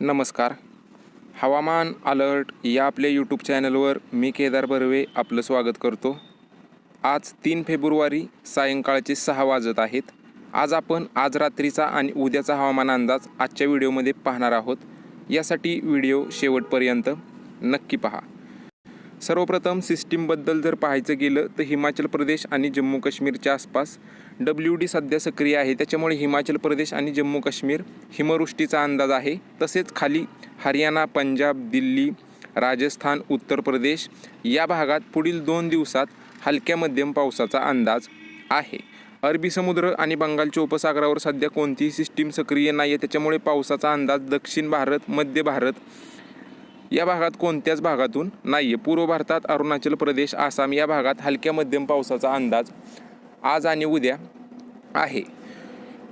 नमस्कार. हवामान अलर्ट या आपल्या यूट्यूब चॅनलवर मी केदार बर्वे आपलं स्वागत करतो. आज तीन फेब्रुवारी सायंकाळचे सहा वाजत आहेत. आज आपण आज रात्रीचा आणि उद्याचा हवामान अंदाज आजच्या व्हिडिओमध्ये पाहणार आहोत. यासाठी व्हिडिओ शेवटपर्यंत नक्की पहा. सर्वप्रथम सिस्टीमबद्दल जर पाहायचं गेलं तर हिमाचल प्रदेश आणि जम्मू काश्मीरच्या आसपास डब्ल्यू डी सध्या सक्रिय आहे. त्याच्यामुळे हिमाचल प्रदेश आणि जम्मू काश्मीर हिमवृष्टीचा अंदाज आहे. तसेच खाली हरियाणा पंजाब दिल्ली राजस्थान उत्तर प्रदेश या भागात पुढील दोन दिवसात हलक्या मध्यम पावसाचा अंदाज आहे. अरबी समुद्र आणि बंगालच्या उपसागरावर सध्या कोणतीही सिस्टीम सक्रिय नाही आहे त्याच्यामुळे पावसाचा अंदाज दक्षिण भारत मध्य भारत या भागात कोणत्याच भागातून नाही आहे पूर्व भारतात अरुणाचल प्रदेश आसाम या भागात हलक्या मध्यम पावसाचा अंदाज आज आणि उद्या आहे.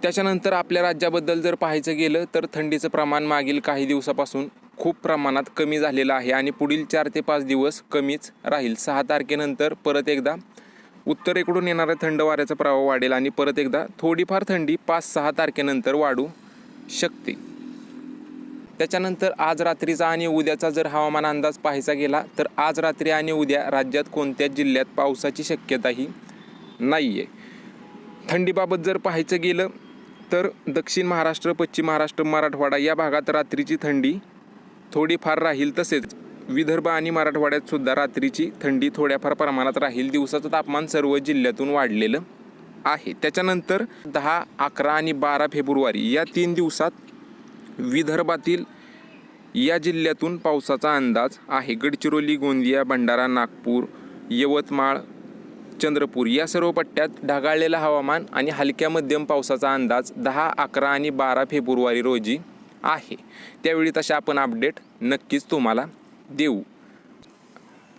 त्याच्यानंतर आपल्या राज्याबद्दल जर पाहायचं गेलं तर थंडीचं प्रमाण मागील काही दिवसापासून खूप प्रमाणात कमी झालेलं आहे आणि पुढील चार ते पाच दिवस कमीच राहील. सहा तारखेनंतर परत एकदा उत्तरेकडून येणाऱ्या थंड वाऱ्याचा प्रभाव वाढेल आणि परत एकदा थोडीफार थंडी पाच सहा तारखेनंतर वाढू शकते. त्याच्यानंतर आज रात्रीचा आणि उद्याचा जर हवामान अंदाज पाहायचा गेला तर आज रात्री आणि उद्या राज्यात कोणत्या जिल्ह्यात पावसाची शक्यताही नाही आहे थंडीबाबत जर पाहायचं गेलं तर दक्षिण महाराष्ट्र पश्चिम महाराष्ट्र मराठवाडा या भागात रात्रीची थंडी थोडीफार राहील तसेच विदर्भ आणि मराठवाड्यात सुद्धा रात्रीची थंडी थोड्याफार प्रमाणात राहील. दिवसाचं तापमान सर्व जिल्ह्यातून वाढलेलं आहे. त्याच्यानंतर दहा अकरा आणि बारा फेब्रुवारी या तीन दिवसात विदर्भातील या जिल्ह्यातून पावसाचा अंदाज आहे. गडचिरोली गोंदिया भंडारा नागपूर यवतमाळ चंद्रपूर या सर्व पट्ट्यात ढगाळलेलं हवामान आणि हलक्या मध्यम पावसाचा अंदाज दहा अकरा आणि बारा फेब्रुवारी रोजी आहे. त्यावेळी तशा आपण अपडेट नक्कीच तुम्हाला देऊ.